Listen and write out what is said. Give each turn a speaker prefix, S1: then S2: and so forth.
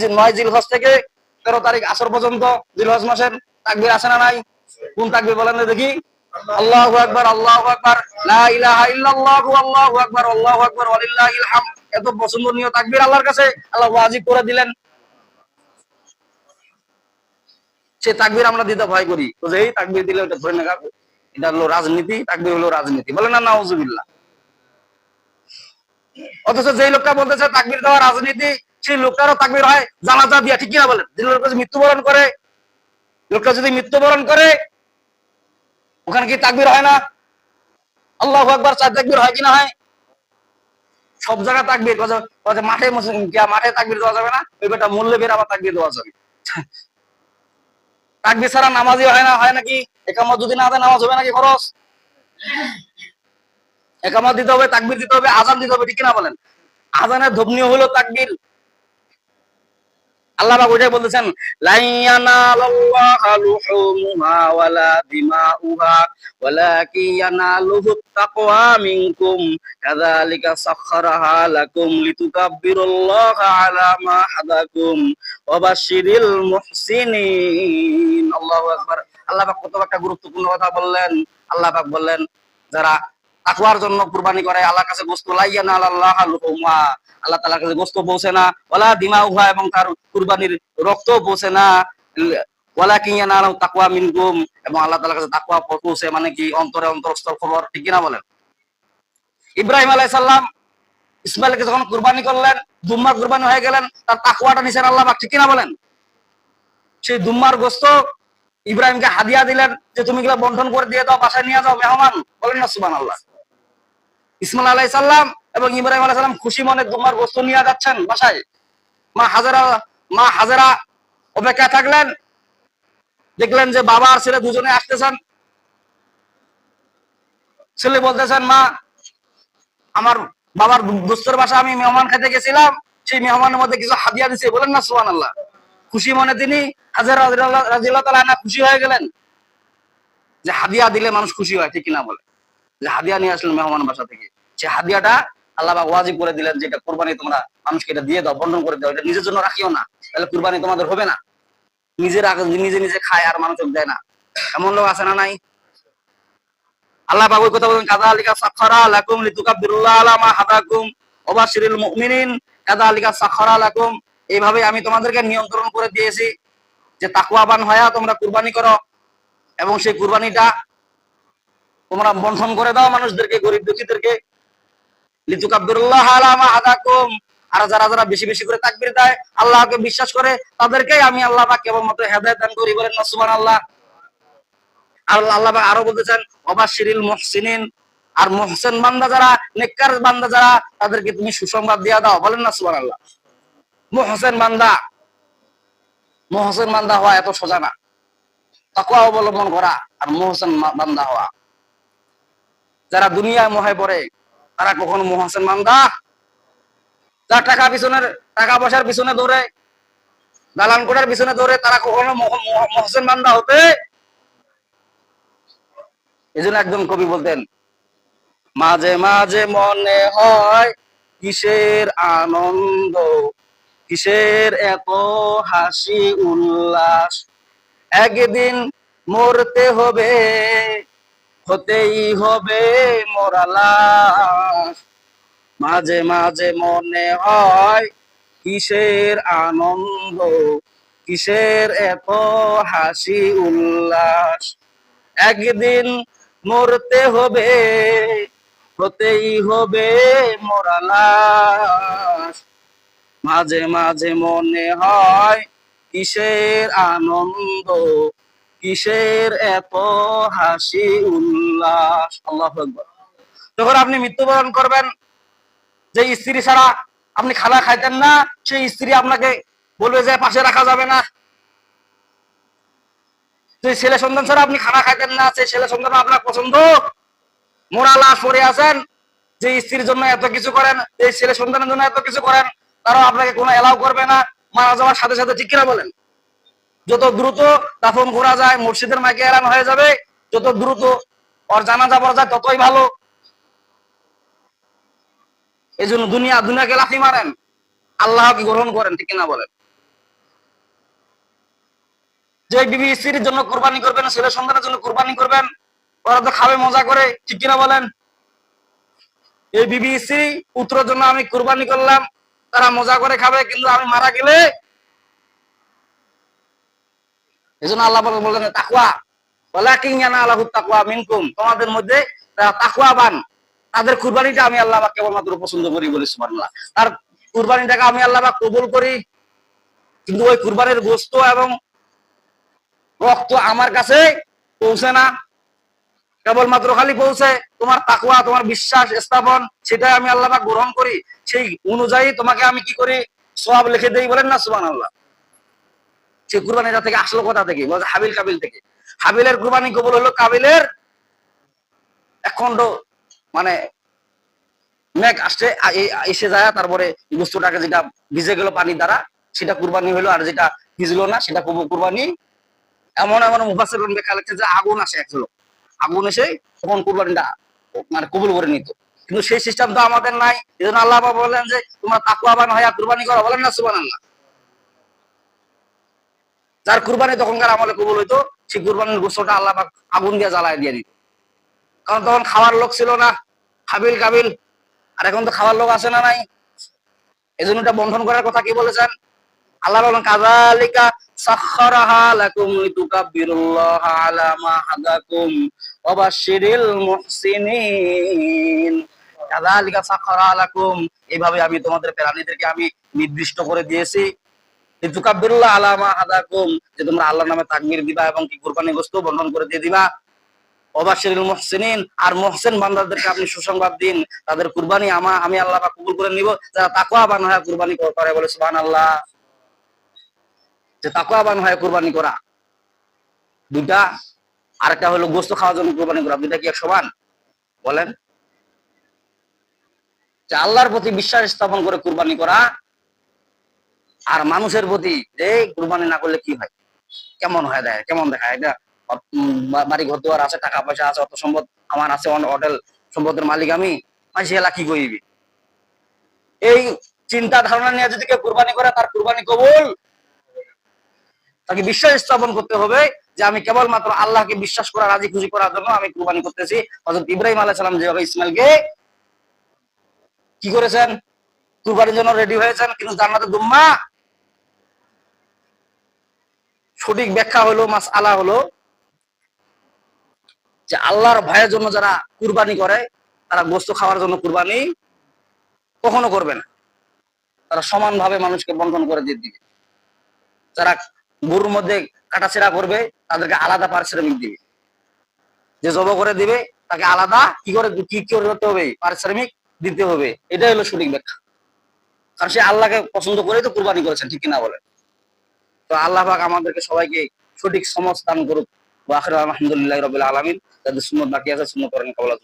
S1: নয় নয় জিলহজ থেকে তেরো তারিখ আসর পর্যন্ত জিলহজ মাসের তাকবির আছে না নাই? কোন তাকবির বলেন দেখি। আল্লাহু আকবার আল্লাহু আকবার, লা ইলাহা ইল্লাল্লাহু, আল্লাহু আকবার আল্লাহু আকবার ওয়ালিল্লাহিল এত পছন্দনীয় আল্লাহর কাছে আল্লাহ ওয়াজিব করে দিলেন। সে তাকবীর আমরা দিতে ভয় করি। তো দিলে ওটা ধরে নেগাবে এটা হলো রাজনীতি, তাকবীর হলো রাজনীতি। বলে না, নাউজুবিল্লাহ। অথচ যেই লোকটা বলতেছে তাকবীর দেওয়া রাজনীতি সেই লোকটারও তাকবীর হয়, জানাজা দিয়া, ঠিক কিনা বলেন? যে লোকটা যদি মৃত্যুবরণ করে, লোকটা যদি মৃত্যুবরণ করে, ওখানে কি তাকবীর হয় না? আল্লাহ আকবার, চার তাকবীর হয় কিনা হয়? সব জায়গায় তাকবীর মাঠে মাঠে তাকবীর দেওয়া যাবে না? ওই বেটা মূল্যে বের আবার তাকবীর দেওয়া যাবে। তাকবীর ছাড়া নামাজই হয় না, হয় নাকি? একামত যদি না নামাজ হবে নাকি খরচ একামত দিতে হবে, তাকবীর দিতে হবে আজান দিতে হবে, ঠিক কিনা বলেন? আজানের ধবনীয় হলো তাকবীর। আল্লাহ পাক ওইটাই বলতেছেন আল্লাহু কত একটা গুরুত্বপূর্ণ কথা বললেন। আল্লাহ বললেন যারা তাকওয়ার জন্য কুরবানি করে, আল্লাহর কাছে গোস্ত লাইয়ানা আল্লাহ লুহুমা আল্লাহ তাআলার কাছে গোস্ত পৌঁছে না, ওয়ালা দিমাউহা এবং তার কুরবানির রক্ত পৌঁছে না। ওয়ালা কিয়ানা তাকওয়া মিনকুম এবং আল্লাহ তাআলার কাছে তাকওয়া পৌঁছে মানে কি, অন্তরে অন্তরস্থল খবর, ঠিক না বলেন? ইব্রাহিম আলাইহিস সালাম ইসমাইলকে যখন কুরবানি করলেন দুম্মা কুরবানি হয়ে গেলেন, তার তাকুয়াটা নিছেন আল্লাহ পাক, ঠিক না বলেন? সেই দুম্মার গোস্ত ইব্রাহিমকে হাদিয়া দিলেন যে, তুমি গুলা বন্টন করে দিয়ে দাও, বাসায় নিয়ে যাও, মেহমান। বলেন না, সুবহানাল্লাহ। ইসমাইল আলাইহিস সাল্লাম এবং ইব্রাহিম আলাইহিস সালাম খুশি মনে দুম্মার গোস্ত নিয়ে যাচ্ছেন বাসায়। মা হাজারা মা হাজারা অপেক্ষা থাকলেন। দেখলেন যে বাবা আর ছেলে দুজনে আসতেছেন। ছেলে বলতেছেন, মা, আমার বাবার দোস্তর বাসা আমি মেহমান খেতে গেছিলাম। সেই মেহমানের মধ্যে কিছু হাদিয়া দিছে। বলেন না সুহান আল্লাহ খুশি মনে তিনি হাজার খুশি হয়ে গেলেন। যে হাদিয়া দিলে মানুষ খুশি হয়, ঠিক কিনা বলে? যে হাদিয়া নিয়ে আসলেন মেহমান বাসা থেকে। সে হাদিয়াটা আল্লাহ ওয়াজিব করে দিলেন যে এটা কোরবানি তোমরা মানুষকে এটা দিয়ে দাও বন্টন করে দাও, এটা নিজের জন্য রাখিও না। তাহলে কুরবানি তোমাদের হবে না। নিজের নিজে নিজে খায় আর মানুষকে দেয় না। এমন লোক আছে না নাই? এইভাবে আমি তোমাদেরকে নিয়ন্ত্রণ করে দিয়েছি যে তোমরা কুরবানি করো এবং সেই কুরবানিটা তোমরা করে দাও মানুষদেরকে, গরিব দুঃখীদেরকে। লিতুকাব্বিরুল্লাহ আলা মা হাদাকুম আর যারা যারা বেশি বেশি করে তাকবীর দেয়, আল্লাহকে বিশ্বাস করে আমি আল্লাহ কেবলমাত্র হেদায়েত দান করি বলেন না আল্লাহ আল্লাহ পাক আরও বলতেছেন আর বান্দা যারা, নেককার বান্দা যারা, তাদেরকে তুমি সুসংবাদ দিয়া দাও, বলেন মুহসিন বান্দা বান্দা হওয়া এত সোজা না। তাকওয়া অবলম্বন করা আর মুহসিন বান্দা হওয়া। যারা দুনিয়ায় মোহে পড়ে তারা কখনো মুহসিন বান্দা যারা টাকা পিছনের, টাকা পয়সার পিছনে দৌড়ে, দালান কোটার পিছনে দৌড়ে তারা কখনো মহ- মহ- মুহসিন বান্দা হতে? এই জন্য একজন কবি বলতেন, মাঝে মাঝে মনে হয় কিসের আনন্দ, কিসের এত হাসি উল্লাস, একদিন মরতে হবে। হতেই হবে মরালাস মাঝে মাঝে মনে হয়, কিসের আনন্দ, কিসের এত হাসি উল্লাস। একদিন মরতে হবে, হতেই হবে মরালাস মাঝে মাঝে মনে হয়, কিসের আনন্দ কিসের এত হাসি উল্লাস? আল্লাহ যখন আপনি মৃত্যুবরণ করবেন, যে স্ত্রী ছাড়া আপনি খানা খাইতেন না, সেই স্ত্রী আপনাকে বলবে যে পাশে রাখা যাবে না। যে ছেলে সন্তান ছাড়া আপনি খানা খাইতেন না, সেই ছেলে সন্তান আপনার পছন্দ। মোরা লাশ পরে আছেন, যে স্ত্রীর জন্য এত কিছু করেন, এই ছেলে সন্তানের জন্য এত কিছু করেন, তারাও আপনাকে কোনো এলাও করবে না। মারা যাওয়ার সাথে সাথে ঠিক কিনা বলেন? যত দ্রুত দাফন করা যায়, মসজিদের মাইকে এলান হয়ে যাবে, যত দ্রুত ওর জানা যাবার যায়, ততই ভালো। এই জন্য দুনিয়া, দুনিয়াকে লাফি মারেন। আল্লাহকে গ্রহণ করেন, ঠিক কিনা বলেন? যে বিবি স্ত্রীর জন্য কুরবানি করবেন, ছেলে সন্তানের জন্য কোরবানি করবেন, ওরা তো খাবে, মজা করে, ঠিক কিনা বলেন? এই বিবি স্ত্রী পুত্রের জন্য আমি কোরবানি করলাম, তারা মজা করে খাবে, কিন্তু আমি মারা গেলে এই জন্য আল্লাহ পাক বললেন তাকুয়া ওয়ালাকিন ইয়ানা আলাহু তাকুয়া মিনকুম। তোমাদের মধ্যে তাকুয়াবান তাদের কুরবানিটা আমি আল্লাহ পাক কেবলমাত্র পছন্দ করি বলি সুবহানাল্লাহ। আর কুরবানিটাকে আমি আল্লাহ পাক কবুল করি, কিন্তু ওই কুরবানির গোস্ত এবং রক্ত আমার কাছে পৌঁছে না। কেবলমাত্র খালি পৌঁছে তোমার তাকুয়া তোমার বিশ্বাস স্থাপন, সেটাই আমি আল্লাহ পাক গ্রহণ করি। সেই অনুযায়ী তোমাকে আমি কি করি? সব লিখে দেই বলেন না সুবহানাল্লাহ। সে কুরবানিটা থেকে আসলো কথা থেকে, বলছে হাবিল কাবিল থেকে। হাবিলের কুরবানি কবুল হলো কাবিলের এক খণ্ড মানে মেঘ আসছে এসে যায়, তারপরে বস্তুটাকে যেটা ভিজে গেল পানির দ্বারা, সেটা কুরবানি হলো, আর যেটা ভিজলো না, সেটা কুরবানি। এমন এমন মুফাসির দেখা লাগছে যে আগুন আসে একজন আগুন এসে তখন কুরবানিটা মানে কবুল করে নিত। কিন্তু সেই সিস্টেম তো আমাদের নাই। এই জন্য আল্লাহ পাক বললেন যে, তোমরা তাকুয়াবান হইয়া কুরবানি করো। বলেন না, সুবহানাল্লাহ। যার কুরবানি তখনকার আমলে কবুল হইতো, সেই কুরবানির গোস্তটা আল্লাহ আগুন দিয়ে জ্বালায় দিয়ে দিত। কারণ তখন খাওয়ার লোক ছিল না, হাবিল কাবিল। আর এখন তো খাওয়ার লোক আছে না নাই। এই জন্য এটা বন্ধন করার কথা কি বলেছেন? আল্লাহ বলেন লাকুম। এইভাবে আমি তোমাদের প্রাণীদেরকে আমি নির্দিষ্ট করে দিয়েছি। লিতুকাব্বিরুল্লাহ আলা মা হাদাকুম, যে তোমরা আল্লাহর নামে তাকবীর দিবা এবং কি কুরবানি গোশত করে দিয়ে দিবা। মুহসিনিন, আর মুহসিন বান্দাদেরকে আপনি সুসংবাদ দিন। তাদের কুরবানি আমা, আমি আল্লাহ পাক কবুল করে নিব, যারা তাকওয়াবান হয়ে কুরবানি করে বলে সুবহানাল্লাহ। যে তাকওয়াবান হয়ে কুরবানি করা। দুইটা, আরেকটা হলো গোস্ত খাওয়ার জন্য কুরবানি করা। দুইটা কি এক সমান বলেন। যে আল্লাহর প্রতি বিশ্বাস স্থাপন করে কুরবানি করা আর মানুষের প্রতি যে কুরবানি না করলে কি হয়? কেমন হয় দেয় কেমন দেখায় এটা বাড়ি ঘর দুয়ার আছে, টাকা পয়সা আছে, অত সম্পদ আমার আছে হোটেল সম্পদের মালিক আমি মানুষ এলা কি করিবি এই চিন্তা ধারণা নিয়ে যদি কেউ কুরবানি করে, তার কুরবানি কবুল। তাকে বিশ্বাস স্থাপন করতে হবে যে আমি কেবলমাত্র আল্লাহকে বিশ্বাস করা, রাজি খুশি করার জন্য আমি কুরবানি করতেছি। হযরত ইব্রাহিম আলাইহিস সালাম যেভাবে ইসমাইলকে কি করেছেন? কুরবানির জন্য রেডি হয়েছেন, কিন্তু জান্নাতে দুম্মা সঠিক ব্যাখ্যা হলো মাস আলা হলো যে আল্লাহর ভয়ের জন্য যারা কুরবানি করে, তারা গোস্ত খাওয়ার জন্য কুরবানি কখনো করবে না। তারা সমানভাবে মানুষকে বন্টন করে দিয়ে দিবে। যারা গরুর মধ্যে কাটাছেড়া করবে, তাদেরকে আলাদা পারিশ্রমিক দিবে। যে জব করে দিবে, তাকে আলাদা কি করে, কি করতে হবে? পারিশ্রমিক দিতে হবে। এটাই হলো সঠিক ব্যাখ্যা। কারণ সে আল্লাহকে পছন্দ করেই তো কুরবানি করেছেন ঠিক কিনা বলে তো আল্লাহ পাক আমাদেরকে সবাইকে সঠিক সমস্ত দান করুক। ওয়া আলহামদুলিল্লাহ রবিল আলমিন। যাদের সুন্নত বাকি আছে সুন্নত করেন কবলা